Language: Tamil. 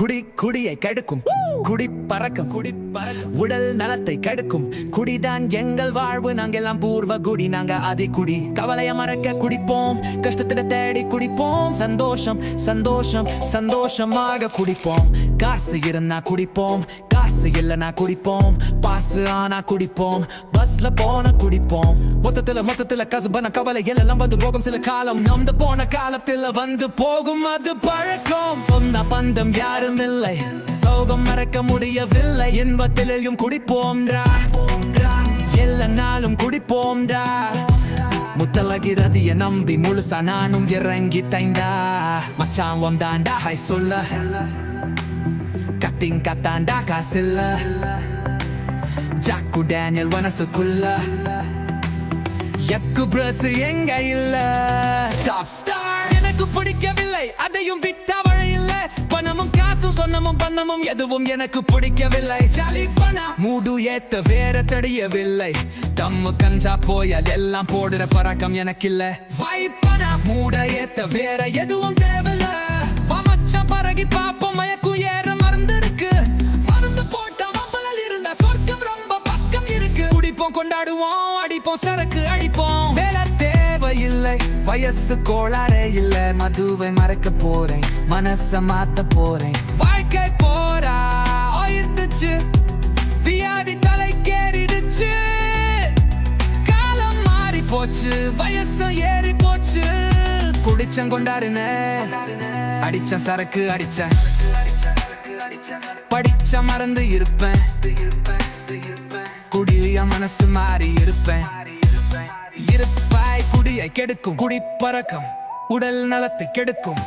குடி குடியை கெடுக்கும். குடி பறக்கும். குடி உடல் நலத்தை கெடுக்கும். குடிதான் எங்கள் வாழ்வு. நாங்கெல்லாம் பூர்வ குடி. நாங்க அதை குடி. கவலைய மறக்க குடிப்போம். கஷ்டத்தை தேடி குடிப்போம். சந்தோஷம் சந்தோஷம் சந்தோஷமாக குடிப்போம். காசு இருந்தா குடிப்போம். காசு இல்லைனா குடிப்போம். பாசு ஆனா குடிப்போம். பஸ்ல போன குடிப்போம். மொத்தத்துல மொத்தத்துல கசுபன கவலை எல்லாம் வந்து போகும். சில காலம் நம்ம போன காலத்துல வந்து போகும். அது பழக்கம். சொந்த பந்தம் யாரும் இல்லை. சோகம் மறக்க முடியவில்லை. இன்பத்திலையும் குடிப்போம்டா. எல்லா நாளும் குடிப்போம்டா. முத்தலகிறதிய நம்பி முழுசா நானும் இறங்கி தைந்தா மச்சான் வந்தாண்டா ஹை சொல்ல. கத்திங் கத்தாண்டா காசில்ல. ஜாக்கு டேனியல் வனசுக்குள்ள எக்கு பிரஸ் எங்க இல்ல? டாப் ஸ்டார் சொன்னமும் பண்ணமும் எதுவும் எனக்கு பிடிக்கவில்லை. ஜாலி மூடு ஏத்த வேற தடியவில்லை தம்மு கஞ்சா போய் எல்லாம் போடுற பறக்கம் எனக்கு இல்ல வாய்ப்பன மூட ஏத்த வேற எதுவும் தேவையில்ல. மச்சான் பரகி பாப்போம். மயக்கு ஏற மருந்து இருக்கு மருந்து போட்ட மம்பளல் இருந்தா சொர்க்கம் ரொம்ப பக்கம் இருக்கு. குடிப்போம் கொண்டாடுவோம் அடிப்போம் சரக்கு அடிப்போம். வேலை தேவையில்லை வயசு கோளாறே இல்ல. மதுவை மறக்க போறேன். மனச மாத்த போறேன். வாழ்க்கை போரா? ஆயிடுச்சு. வியாதி தலைக்கேறிடுச்சு காலம் மாறி போச்சு. வயசு ஏறி போச்சு. குடிச்சம் கொண்டாருன அடிச்சேன் சரக்கு அடிச்சேன். படிச்ச மறந்து இருப்பேன். குடிய மனசு மாறி இருப்பேன். இருப்பாய் குடியை கெடுக்கும். குடி பறக்கம் உடல் நலத்தை கெடுக்கும்.